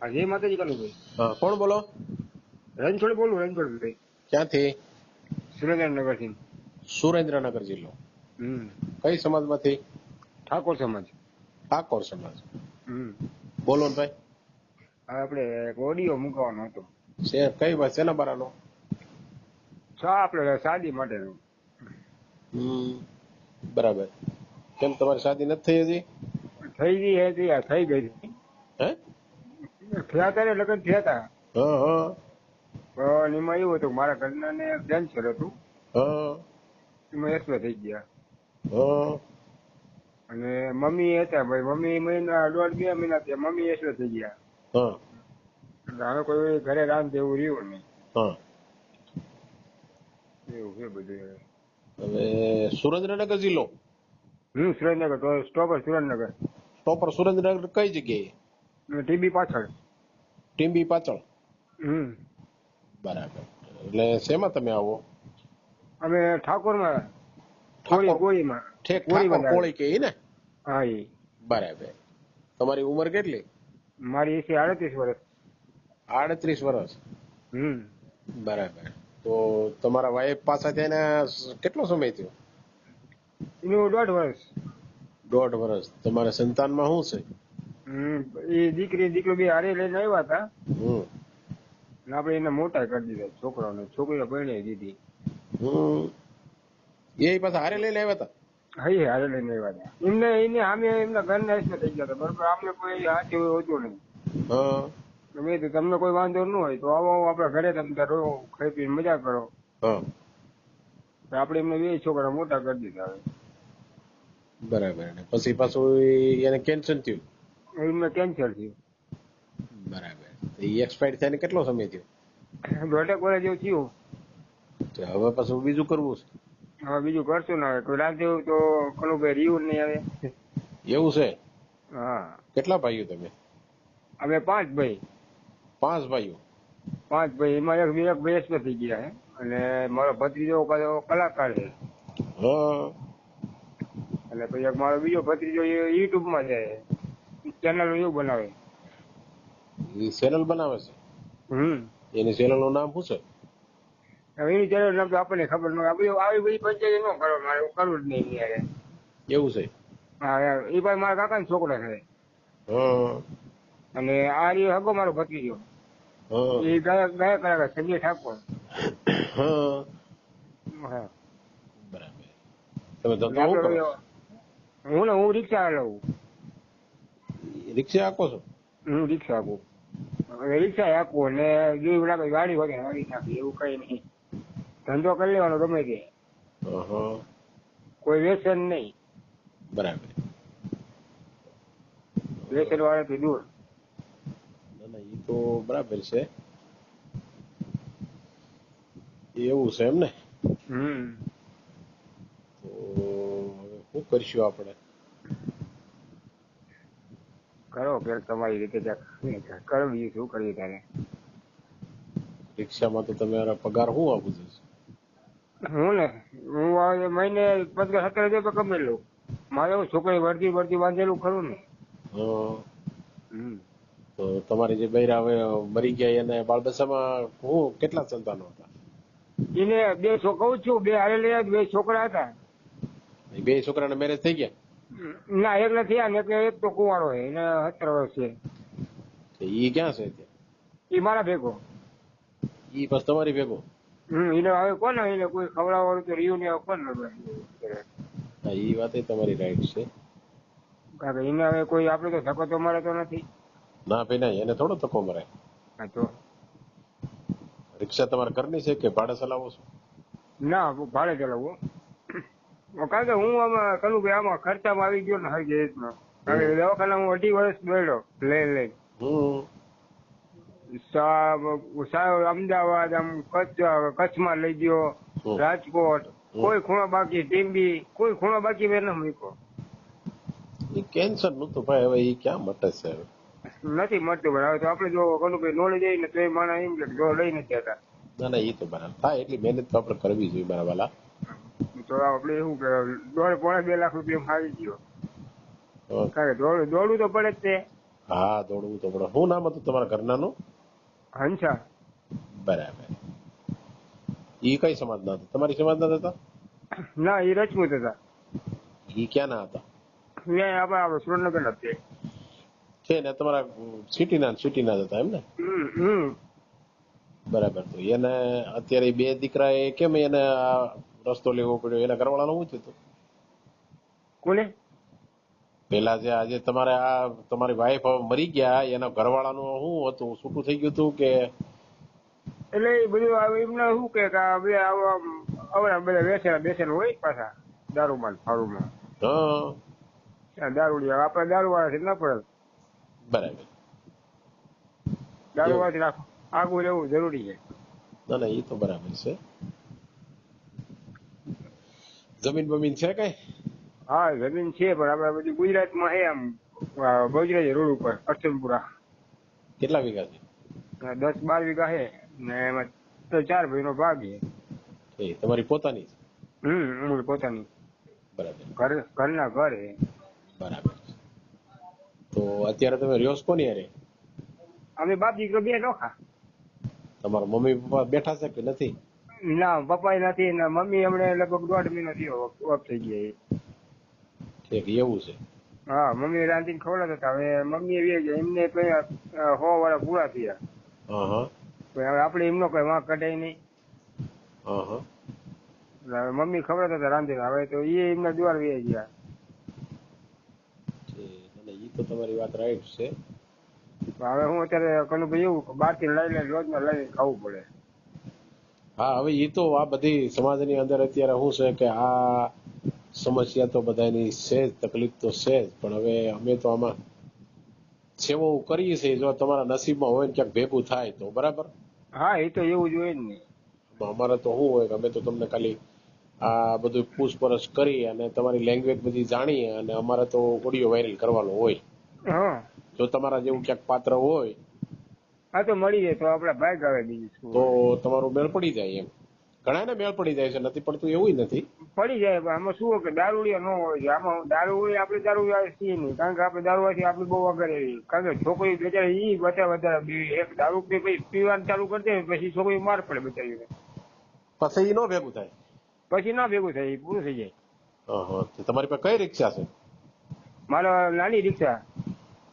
હા જય માતાજી કનુભાઈ હા કોણ બોલો? રણછોડ બોલું રણછોડભાઈ ક્યાંથી? સુરેન્દ્રનગરથી. સુરેન્દ્રનગર જિલ્લો. હમ. કઈ સમાજમાંથી? ઠાકોર સમાજ. ઠાકોર સમાજ. હમ. બોલો ને ભાઈ. આપણે એક ઓડિયો મૂકવાનો હતો. કઈ વાત છે ને બારાનો? છા આપણે શાદી માટેનો. હમ. બરાબર. કેમ તમારી શાદી નથી થઈ હજી? થઈ ગઈ આ થઈ ગઈ હતી. હે? થયા હતા ને લગ્ન થયા હતા હા હા. પણ એમાં એવું હતું મારા ઘરના ને કેન્સર હતું. એમાં એક્સરે થઈ ગયા. અને મમ્મી હતા ભાઈ મમ્મી મહિના દોઢ બે મહિના થયા મમ્મી એક્સરે થઈ ગયા. હવે કોઈ ઘરે રાંધ દેવું રહ્યું નહીં. એવું છે બધું હવે. સુરેન્દ્રનગર જિલ્લો? હમ સુરેન્દ્રનગર તો સ્ટોપ સુરેન્દ્રનગર. સ્ટોપર સુરેન્દ્રનગર કઈ જગ્યાએ? ટીબી પાછળ. ટીમ્બી પાછળ? હમ. બરાબર. એટલે શેમાં તમે આવો? અમે ઠાકોરમાં ઠાકોર કોળીમાં ઠેક કોળી કે ને? હા એ બરાબર. તમારી ઉંમર કેટલી? મારી એસી આડત્રીસ વર્ષ. આડત્રીસ વર્ષ? હમ. બરાબર. તો તમારા વાઈફ પાસે થઈને કેટલો સમય થયો? એનું દોઢ વર્ષ. દોઢ વર્ષ. તમારા સંતાનમાં શું છે? એ દીકરી દીકરો બે હારે લઈને આવ્યા હતા. આપડે ને આપણે એને મોટા કરી દીધા છોકરાઓને. છોકરીઓ પરણાવી દીધી. એ પાછા હારે લઈને આવ્યા હતા? હા હારે લઈને આવ્યા હતા. એમને એને આમે એમના ઘરના એસમાં થઈ ગયા હતા. બરોબર આપણે કોઈ હાથે હોતો નહીં. મેં તો તમને કોઈ વાંધો ન હોય તો આવો આપણા ઘરે તમે રો ખાઈ પીને મજા કરો. આપણે એમને બે છોકરા મોટા કરી દીધા બરાબર. પછી પાછું એને કેન્સર થયું. એમને કેન્સર થયું. બરાબર. તો એ એક્સપાયર થઈને કેટલો સમય થયો? દોઢેક વર્ષ જેવું થયું. તો હવે પાછું બીજું કરવું હવે બીજું કરશું ને હવે. કોઈ રાંધેવું તો ઘણું ભાઈ રહ્યું નહીં આવે છે એવું છે? હા. કેટલા ભાઈઓ તમે? અમે પાંચ ભાઈ. પાંચ ભાઈઓ? પાંચ ભાઈ. એમાં એક એક ભાઈ થઈ ગયા હે. અને મારો ભત્રીજો કલાકાર છે. હા. અને પછી એક મારો બીજો ભત્રીજો એ યુટ્યુબમાં છે. ચેનલ એવું બનાવે એ ચેનલ બનાવે છે હમ એની ચેનલનું નામ શું છે હવે એની ચેનલ નામ તો આપણને ખબર ન હોય. આવી બધી પંચાયત ન કરો મારે કરવું જ નહીં યાર એવું છે હા એ ભાઈ મારા કાકાનો છોકરો છે અને આ રહ્યો હગો મારો ભત્રીજો હા એ ગાયક ગાયક કલાકાર સંજય ઠાકોર હા બરાબર તમે ધંધો? હું ને હું રિક્ષા લઉં રિક્ષા આપો છો? હું રિક્ષા આપું. રિક્ષા આપું ને જોઈ લાગે ગાડી વગેરે ગાડી નાખી એવું કઈ નહીં. ધંધો કરી લેવાનો ગમે તે. કોઈ વ્યસન નહીં. બરાબર. વ્યસન વાળાથી દૂર. ના એ તો બરાબર છે. એવું છે એમ ને? હમ. તો શું કરશું આપણે? કરો ફેર તમારી રીતે કરો બીજું શું કરીએ ત્યારે? રિક્ષામાં તો તમે પગાર શું આપું છું? હું ને? હું આ મહિને પંદર સત્તર હજાર રૂપિયા કમાઈ લઉં. મારે એવું છોકરી વર્તી વર્તી બાંધેલું ખરું ને? તો તમારી જે બૈરા હવે મરી ગયા એને બાળદશામાં હું કેટલા સંતાનો હતા? એને બે છોકરા છું બે હારે બે છોકરા હતા. બે છોકરાને મેરેજ થઈ ગયા? ના એક નથી થયા ને એક તો કુંવારો છે એને સત્તર વર્ષ છે. એ ઈ ક્યાં છે એ મારા ભેગો. ઈ બસ તમારી ભેગો? હમ એને હવે કોને એને કોઈ ખવડાવવાનું તો રહ્યું ને હવે કોણ? હા ઈ વાત તમારી રાઈટ છે. કારણ એને હવે કોઈ આપણે તો ધક્કો તો મળે તો નથી. ના ભાઈ ના એને થોડો તકો મળે હા તો. રિક્ષા તમારે કરની છે કે ભાડે ચલાવો છો? ના ભાડે ચલાવું. કારણ કે હું આમાં કલું કે આમાં ખર્ચામાં આવી ગયો ને હજી રીતનો. કારણ કે દવાખાના હું અઢી વર્ષ બેડો લઈ લઈ. અમદાવાદ આમ કચ્છ કચ્છમાં લઈ ગયો રાજકોટ. કોઈ ખૂણો બાકી ટીમ્બી કોઈ ખૂણો બાકી મેં ન મૂક્યો. એ કેન્સરનું તો ભાઈ હવે એ ક્યાં મટે છે નથી મળતું પણ હવે તો આપણે જો કલું કે નોલેજ આવી ને તો એ માણસ એમ કે જો લઈ નથી હતા ના ના એ તો બરાબર. થાય એટલી મહેનત તો આપણે કરવી જોઈએ મારા વાલા. તો આપણે એવું કે દોઢ પોણા બે લાખ રૂપિયા ફાવી ગયો. કારણ કે દોડવું તો પડે જ તે. હા દોડવું તો પડે. શું નામ હતું તમારા ઘરનાનું? હંસા. બરાબર. ઈ કઈ સમાજના હતા? તમારી સમાજના હતા? ના એ રજપૂત હતા. ઈ ક્યાંના હતા? ત્યાં આપણે આપણે સુરેન્દ્રનગર હતા છે ને તમારા સિટીના સિટીના જ હતા એમ ને? બરાબર. તો એને અત્યારે બે દીકરા એ કેમ એને રસ્તો લેવો પડ્યો એના ઘરવાળાનું શું થયું કોને? પેલા જે આજે તમારે આ તમારી વાઈફ મરી ગયા એના ઘરવાળાનું શું હતું? છૂટું થઈ ગયું હતું કે? એટલે એ બધું એમને શું કે હવે આવા બધા બેસેલા બેસેલા હોય પાછા દારૂમાં ફારૂમાં હા. આ દારૂડિયા આપણે દારૂ વાળા થી ના પડે. બરાબર. દારૂ વાળાથી આગું રહેવું જરૂરી છે. ના ના એ તો બરાબર છે. જમીન બમીન છે કઈ? હા જમીન છે પણ આપણે બધી ગુજરાતમાં છે આમ આ રોડ ઉપર અર્ચનપુરા કેટલા વીઘા છે? દસ બાર વીઘા છે ને એમાં ચાર ભાઈનો ભાગ છે. એ તમારી પોતાની હમ અમૂલ પોતાની. બરાબર. ઘર ઘરના ઘર છે. બરાબર. તો અત્યારે તમે રહ્યો છો કોની અરે અમે બાપ દીકરો બે નોખા. તમારા મમ્મી પપ્પા બેઠા છે કે નથી? ના પપ્પા નથી ને મમ્મી હમણાં લગભગ દોઢ મહિનો થયો ઓફ થઈ ગયા એવું છે. હા મમ્મી રાંધીને ખવડાવતા હતા હવે મમ્મી એવી ગયા એમને સો વાળા પૂરા થયા. હવે આપણે એમનો કઈ વાંક કઢાય નહીં. હવે મમ્મી ખવડાવતા હતા રાંધીને હવે તો એ એમના દ્વાર વે ગયા. એ તો તમારી વાત રાઈટ છે. હવે હું અત્યારે કનુભાઈ એવું બહારથી લઈ લઈ રોજમાં લઈને ખાવું પડે. હા હવે એ તો આ બધી સમાજની અંદર અત્યારે શું છે કે આ સમસ્યા તો બધાની છે જ તકલીફ તો છે જ પણ હવે અમે તો આમાં સેવો કરીએ છીએ જો તમારા નસીબમાં હોય ને ક્યાંક ભેગું થાય તો બરાબર? હા એ તો એવું જોઈએ હોય જ નહીં અમારે તો શું હોય કે અમે તો તમને ખાલી આ બધું પૂછપરછ કરી અને તમારી લેંગ્વેજ બધી જાણીએ અને અમારે તો ઓડિયો વાયરલ કરવાનો હોય. જો તમારા જેવું ક્યાંક પાત્ર હોય હા તો મળી જાય તો આપડે ભાગ આવે બીજું શું તો તમારું મેળ પડી જાય એમ. ઘણાને મેળ પડી જાય છે નથી પડતું એવું નથી. પડી જાય પણ આમાં શું હોય કે દારૂડિયા ન હોય છે. આમાં દારૂ હોય આપણે દારૂ છીએ નહીં કારણ કે આપણે દારૂ વાથી આપણે બહુ આગળ એવી કારણ કે છોકરી બચારી ઈ વધારે વધારે એક દારૂ પીવાનું ચાલુ કરી દે પછી છોકરી માર પડે બચારીને. પછી એ ન ભેગું થાય. પછી ના ભેગું થાય ઈ પૂરું થઈ જાય. તમારી પાસે કઈ રિક્ષા છે? મારો નાની રિક્ષા.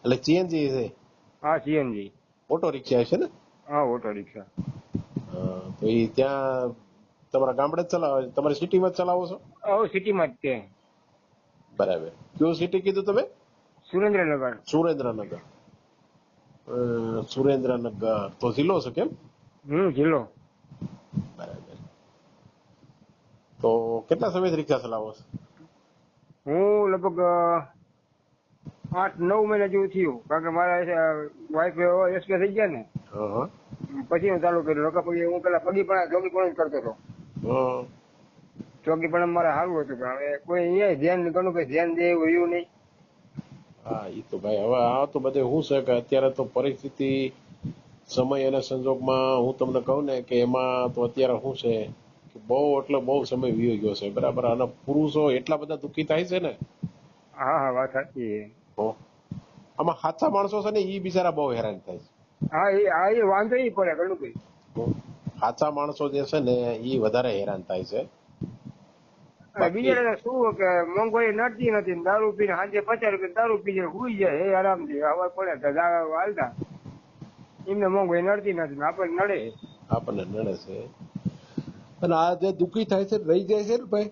એટલે સીએનજી છે? હા સીએનજી ઓટો રિક્ષા છે ને? હા ઓટો રિક્ષા તો એ ત્યાં તમારા ગામડે જ ચલાવો તમારી સિટીમાં જ ચલાવો છો? હા સિટીમાં જ તે બરાબર. કયું સિટી કીધું તમે? સુરેન્દ્રનગર. સુરેન્દ્રનગર. સુરેન્દ્રનગર. તો જિલ્લો છે કેમ? હમ જિલ્લો. બરાબર. તો કેટલા સમયથી રિક્ષા ચલાવો છો? હું લગભગ આઠ નવ મહિના જેવું થયું. કારણ કે મારા વાઈફ એસપી થઈ ગયા ને. હા. હા પછી હું ચાલુ કર્યું. નકર પછી હું પેલા પગી પણ જોગી પણ કરતો હતો. ચોકી પણ મારે સારું હતું પણ હવે કોઈ અહીંયા ધ્યાન ઘણું કઈ ધ્યાન દે એવું રહ્યું નહીં. હા એ તો ભાઈ હવે આ તો બધે શું છે કે અત્યારે તો પરિસ્થિતિ સમય અને સંજોગમાં હું તમને કહું ને કે એમાં તો અત્યારે શું છે કે બહુ એટલે બહુ સમય વીયો ગયો છે બરાબર? અને પુરુષો એટલા બધા દુઃખી થાય છે ને હા હા વાત સાચી છે. આમાં સાચા માણસો છે ને એ બિચારા બહુ હેરાન થાય છે. હા એ હા એ વાંધો નહીં પડે ઘણું કઈ. સાચા માણસો જે છે ને એ વધારે હેરાન થાય છે. બીજા શું કે મોંઘવારી નડતી નથી દારૂ પીને સાંજે પચાસ રૂપિયા દારૂ પીને હુઈ જાય એ આરામથી હવા પડે દારૂ હાલતા એમને મોંઘવારી નડતી નથી આપણને નડે. આપણને નડે છે. અને આ જે દુઃખી થાય છે રહી જાય છે ને ભાઈ.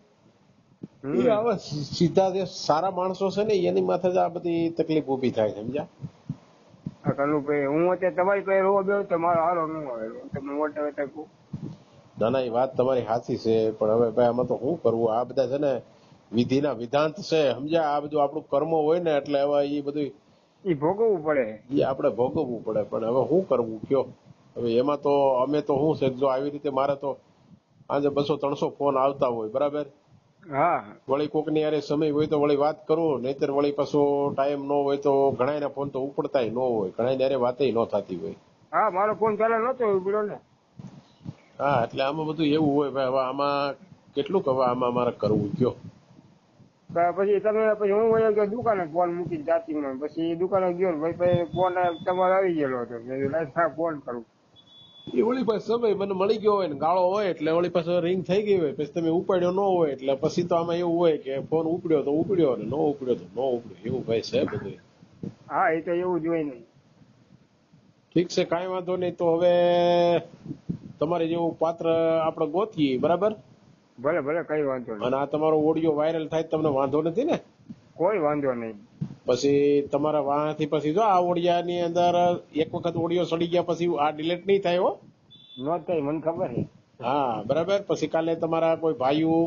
એ સીધા જે સારા માણસો છે ને એની માથે જ આ બધી તકલીફ ઊભી થાય સમજ્યા? કનુભાઈ હું અત્યારે તમારી પાસે રોવા બેહું તો મારો હારો ન આવે. ના ના એ વાત તમારી સાચી છે પણ હવે ભાઈ આમાં તો શું કરવું? આ બધા છે ને વિધિના વિધાંત છે સમજ્યા? આ બધું આપણું કર્મ હોય ને એટલે હવે એ બધું એ ભોગવવું પડે. એ આપણે ભોગવવું પડે પણ હવે શું કરવું કયો? હવે એમાં તો અમે તો શું છે જો આવી રીતે મારે તો આજે બસો ત્રણસો ફોન આવતા હોય બરાબર? હા. વળી કોકની યારે સમય હોય તો વળી વાત કરો નહીતર વળી પાછો ટાઈમ નો હોય તો ઘણા ના ફોન તો ઉપડતાય ન હોય ઘણા યારે વાતે ન થતી હોય. હા મારો ફોન પેલા નતો ઉપડ્યો ને. હા એટલે આમાં બધું એવું હોય ભાઈ હવે આમાં કેટલું હવે આમાં મારે કરવું કયો પછી તમે પછી હું વયો ગયો દુકાને ફોન મૂકીને જાતી પછી દુકાને ગયો ને ભાઈ ફોન તમારો આવી ગયેલો હતો. મેં ફોન કરું. એ વળી પાસે સમય મને મળી ગયો હોય ને ગાળો હોય એટલે વળી પાસે રિંગ થઈ ગઈ હોય પછી તમે ઉપાડ્યો ન હોય એટલે પછી તો આમાં એવું હોય કે ફોન ઉપડ્યો તો ઉપડ્યો ને ન ઉપડ્યો તો ન ઉપડ્યો. એવું ભાઈ છે બધું હા એ તો એવું જ હોય નહીં ઠીક છે કાંઈ વાંધો નહીં. તો હવે તમારે જેવું પાત્ર આપણે ગોતીએ બરાબર? ભલે ભલે કઈ વાંધો નહીં. અને આ તમારો ઓડિયો વાયરલ થાય તમને વાંધો નથી ને? કોઈ વાંધો નહીં. પછી તમારા વાહનથી પછી જો આ ઓડિયાની અંદર એક વખત ઓડિયો સડી ગયા પછી આ ડિલેટ નહીં થાય હો. ન થાય મને ખબર છે. હા બરાબર? પછી કાલે તમારા કોઈ ભાઈઓ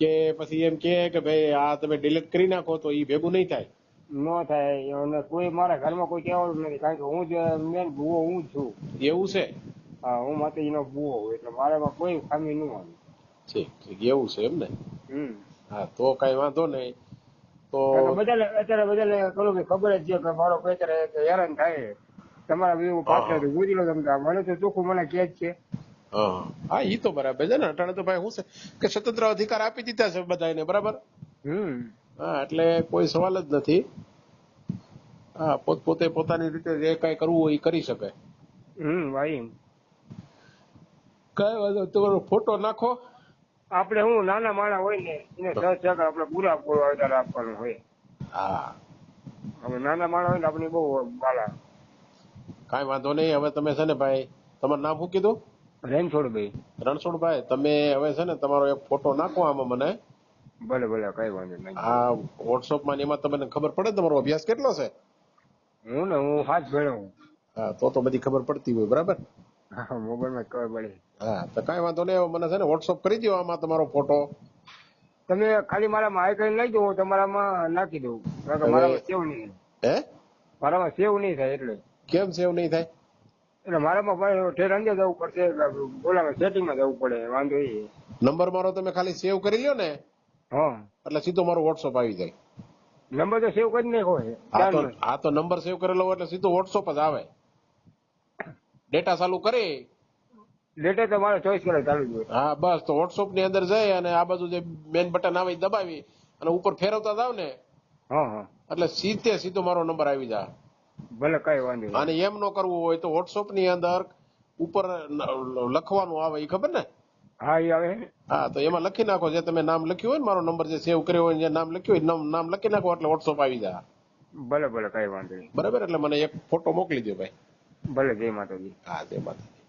કે પછી એમ કે કે ભાઈ આ તમે ડિલેટ કરી નાખો તો એ ભેગું નહીં થાય. ન થાય અને કોઈ મારા ઘરમાં કોઈ કહેવાનું નથી કારણ કે હું જ મેન ભૂવો હું છું. એવું છે? હા હું માતાજીનો ભૂવો છું એટલે મારામાં કોઈ ખામી ન આવે ઠીક ઠીક એવું છે એમ ને? હા તો કઈ વાંધો નહીં. તો બધાને અત્યારે બધાને કહું કે ખબર જ છે કે મારો કોઈ હેરાન થાય તમારા બીજું પાત્ર તો ગુજી લો તમે મને તો ચોખ્ખું મને કે જ છે હા ઈ તો બરાબર છે ને અટાણે તો ભાઈ શું છે કે સ્વતંત્ર અધિકાર આપી દીધા છે બધાને બરાબર હમ હા એટલે કોઈ સવાલ જ નથી હા પોતે પોતાની રીતે જે કઈ કરવું હોય એ કરી શકે હમ ભાઈ કઈ વાંધો તમારો ફોટો નાખો આપણે હું નાના માણા હોય ને એને દસ ટકા આપણે પૂરા પૂરો આધાર આપવાનું હોય. હા. હવે નાના માણા હોય ને આપણે બહુ બાલા. કાંઈ વાંધો નહીં હવે તમે છે ને ભાઈ તમારું નામ શું કીધું? રણછોડ ભાઈ. રણછોડભાઈ તમે હવે છે ને તમારો એક ફોટો નાખો આમાં મને. ભલે ભલે કઈ વાંધો નહીં. આ વોટ્સઅપમાં એમાં તમને ખબર પડે તમારો અભ્યાસ કેટલો છે? હું ને હું હાથ ભેળો હા તો તો બધી ખબર પડતી હોય બરાબર? હા મોબાઈલમાં ખબર પડે. હા તો કાંઈ વાંધો નહીં મને છે ને વોટ્સઅપ કરી દો આમાં તમારો ફોટો તમે ખાલી મારામાં આઈ કરીને લઈ હું તમારામાં નાખી દઉં. કારણ કે મારામાં સેવ નહીં હે? મારામાં સેવ નહીં થાય એટલે. કેમ સેવ નહીં થાય? એટલે મારામાં ભાઈ ઠેર અંગે જવું પડશે બોલામાં સેટિંગમાં જવું પડે વાંધો એ. નંબર મારો તમે ખાલી સેવ કરી લ્યો ને હા. એટલે સીધો મારો વોટ્સઅપ આવી જાય. નંબર તો સેવ કરી નાખો હા તો નંબર સેવ કરેલો એટલે સીધો વોટ્સઅપ જ આવે. ડેટા ચાલુ કરી. ડેટા તો મારે ચોઈસ કરે ચાલુ જ હોય. હા બસ તો વોટ્સઅપની અંદર જઈ અને આ બાજુ જે મેન બટન આવે દબાવી અને ઉપર ફેરવતા જાવ ને હા હા. એટલે સીધે સીધો મારો નંબર આવી જાય. ભલે કઈ વાંધો નહીં. અને એમ ન કરવું હોય તો વોટ્સઅપની અંદર ઉપર લખવાનું આવે એ ખબર ને? હા એ આવે. હા તો એમાં લખી નાખો જે તમે નામ લખ્યું હોય ને મારો નંબર જે સેવ કર્યો હોય જે નામ લખ્યું હોય નામ- નામ લખી નાખો એટલે વોટ્સઅપ આવી જાય. ભલે ભલે કઈ વાંધો નહીં. બરાબર? એટલે મને એક ફોટો મોકલી દો ભાઈ. ભલે જય માતાજી. હા જય માતા